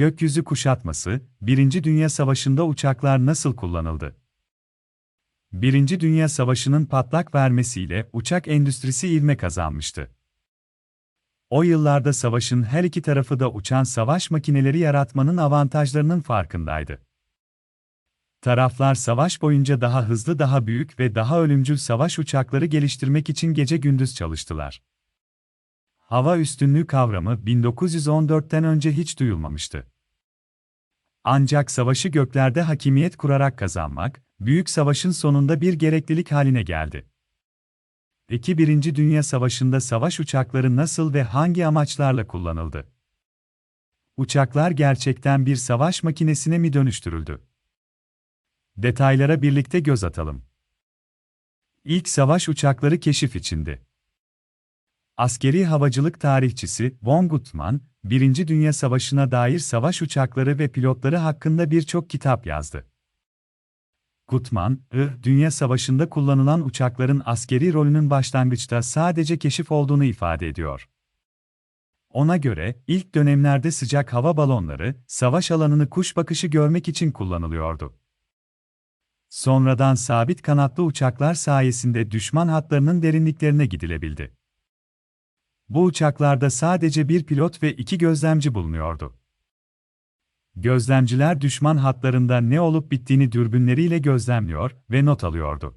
Gökyüzü kuşatması, Birinci Dünya Savaşı'nda uçaklar nasıl kullanıldı? Birinci Dünya Savaşı'nın patlak vermesiyle uçak endüstrisi ivme kazanmıştı. O yıllarda savaşın her iki tarafı da uçan savaş makineleri yaratmanın avantajlarının farkındaydı. Taraflar savaş boyunca daha hızlı, daha büyük ve daha ölümcül savaş uçakları geliştirmek için gece gündüz çalıştılar. Hava üstünlüğü kavramı 1914'ten önce hiç duyulmamıştı. Ancak savaşı göklerde hakimiyet kurarak kazanmak, büyük savaşın sonunda bir gereklilik haline geldi. Peki Birinci Dünya Savaşı'nda savaş uçakları nasıl ve hangi amaçlarla kullanıldı? Uçaklar gerçekten bir savaş makinesine mi dönüştürüldü? Detaylara birlikte göz atalım. İlk savaş uçakları keşif içindi. Askeri havacılık tarihçisi Von Gutmann, Birinci Dünya Savaşı'na dair savaş uçakları ve pilotları hakkında birçok kitap yazdı. Gutmann, Dünya Savaşı'nda kullanılan uçakların askeri rolünün başlangıçta sadece keşif olduğunu ifade ediyor. Ona göre, ilk dönemlerde sıcak hava balonları, savaş alanını kuş bakışı görmek için kullanılıyordu. Sonradan sabit kanatlı uçaklar sayesinde düşman hatlarının derinliklerine gidilebildi. Bu uçaklarda sadece bir pilot ve iki gözlemci bulunuyordu. Gözlemciler düşman hatlarında ne olup bittiğini dürbünleriyle gözlemliyor ve not alıyordu.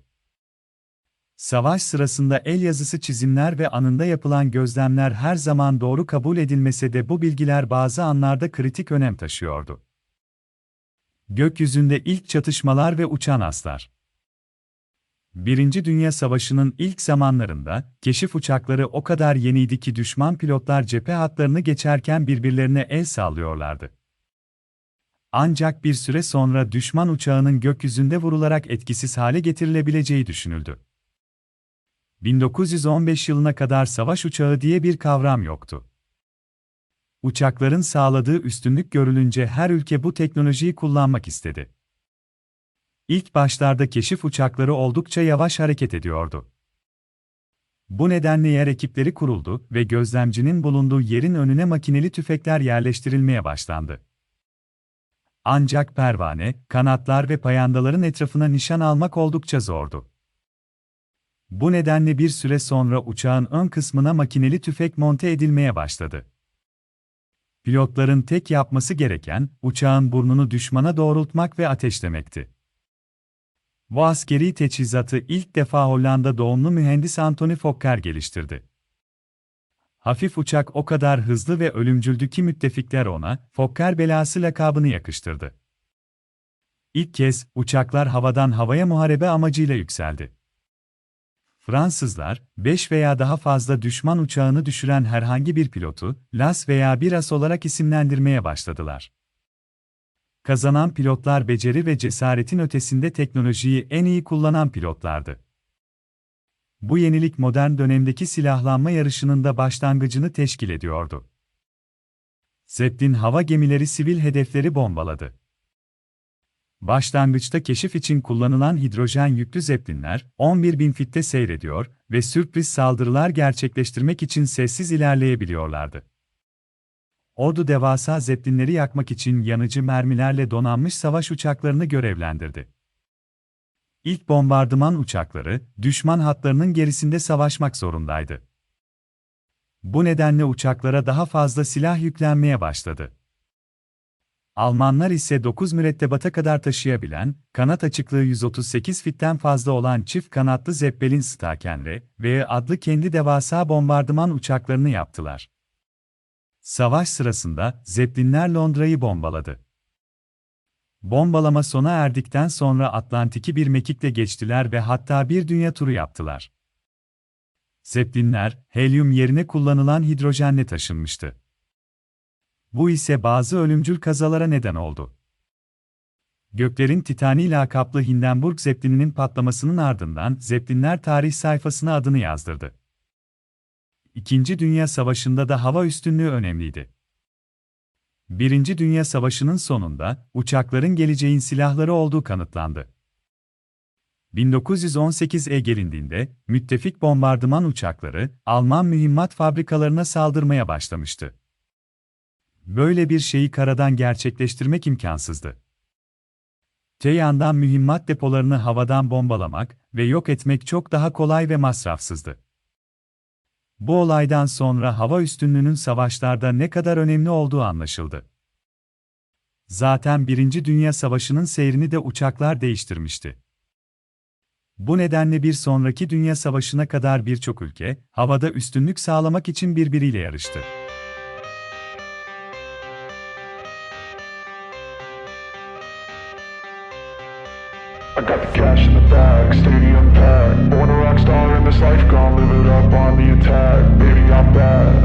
Savaş sırasında el yazısı çizimler ve anında yapılan gözlemler her zaman doğru kabul edilmese de bu bilgiler bazı anlarda kritik önem taşıyordu. Gökyüzünde ilk çatışmalar ve uçan aslar. Birinci Dünya Savaşı'nın ilk zamanlarında, keşif uçakları o kadar yeniydi ki düşman pilotlar cephe hatlarını geçerken birbirlerine el sallıyorlardı. Ancak bir süre sonra düşman uçağının gökyüzünde vurularak etkisiz hale getirilebileceği düşünüldü. 1915 yılına kadar savaş uçağı diye bir kavram yoktu. Uçakların sağladığı üstünlük görülünce her ülke bu teknolojiyi kullanmak istedi. İlk başlarda keşif uçakları oldukça yavaş hareket ediyordu. Bu nedenle yer ekipleri kuruldu ve gözlemcinin bulunduğu yerin önüne makineli tüfekler yerleştirilmeye başlandı. Ancak pervane, kanatlar ve payandaların etrafına nişan almak oldukça zordu. Bu nedenle bir süre sonra uçağın ön kısmına makineli tüfek monte edilmeye başladı. Pilotların tek yapması gereken, uçağın burnunu düşmana doğrultmak ve ateşlemekti. Bu askeri teçhizatı ilk defa Hollanda doğumlu mühendis Anthony Fokker geliştirdi. Hafif uçak o kadar hızlı ve ölümcüldü ki müttefikler ona, Fokker belası lakabını yakıştırdı. İlk kez, uçaklar havadan havaya muharebe amacıyla yükseldi. Fransızlar, 5 veya daha fazla düşman uçağını düşüren herhangi bir pilotu, Las veya Biras olarak isimlendirmeye başladılar. Kazanan pilotlar beceri ve cesaretin ötesinde teknolojiyi en iyi kullanan pilotlardı. Bu yenilik modern dönemdeki silahlanma yarışının da başlangıcını teşkil ediyordu. Zeppelin hava gemileri sivil hedefleri bombaladı. Başlangıçta keşif için kullanılan hidrojen yüklü Zeppelinler 11 bin fitte seyrediyor ve sürpriz saldırılar gerçekleştirmek için sessiz ilerleyebiliyorlardı. Ordu devasa Zeppelinleri yakmak için yanıcı mermilerle donanmış savaş uçaklarını görevlendirdi. İlk bombardıman uçakları, düşman hatlarının gerisinde savaşmak zorundaydı. Bu nedenle uçaklara daha fazla silah yüklenmeye başladı. Almanlar ise 9 mürettebata kadar taşıyabilen, kanat açıklığı 138 fitten fazla olan çift kanatlı Zeppelin Stakenre ve adlı kendi devasa bombardıman uçaklarını yaptılar. Savaş sırasında Zeppelinler Londra'yı bombaladı. Bombalama sona erdikten sonra Atlantik'i bir mekikle geçtiler ve hatta bir dünya turu yaptılar. Zeppelinler, helyum yerine kullanılan hidrojenle taşınmıştı. Bu ise bazı ölümcül kazalara neden oldu. Göklerin Titani lakaplı Hindenburg Zeppelin'inin patlamasının ardından Zeppelinler tarih sayfasına adını yazdırdı. İkinci Dünya Savaşı'nda da hava üstünlüğü önemliydi. Birinci Dünya Savaşı'nın sonunda, uçakların geleceğin silahları olduğu kanıtlandı. 1918'e gelindiğinde, müttefik bombardıman uçakları, Alman mühimmat fabrikalarına saldırmaya başlamıştı. Böyle bir şeyi karadan gerçekleştirmek imkansızdı. Te yandan mühimmat depolarını havadan bombalamak ve yok etmek çok daha kolay ve masrafsızdı. Bu olaydan sonra hava üstünlüğünün savaşlarda ne kadar önemli olduğu anlaşıldı. Zaten Birinci Dünya Savaşı'nın seyrini de uçaklar değiştirmişti. Bu nedenle bir sonraki Dünya Savaşı'na kadar birçok ülke, havada üstünlük sağlamak için birbiriyle yarıştı. I got the cash in the bag, stadium packed. Born a rock star in this life, gon' live it up on the attack. Baby, I'm bad.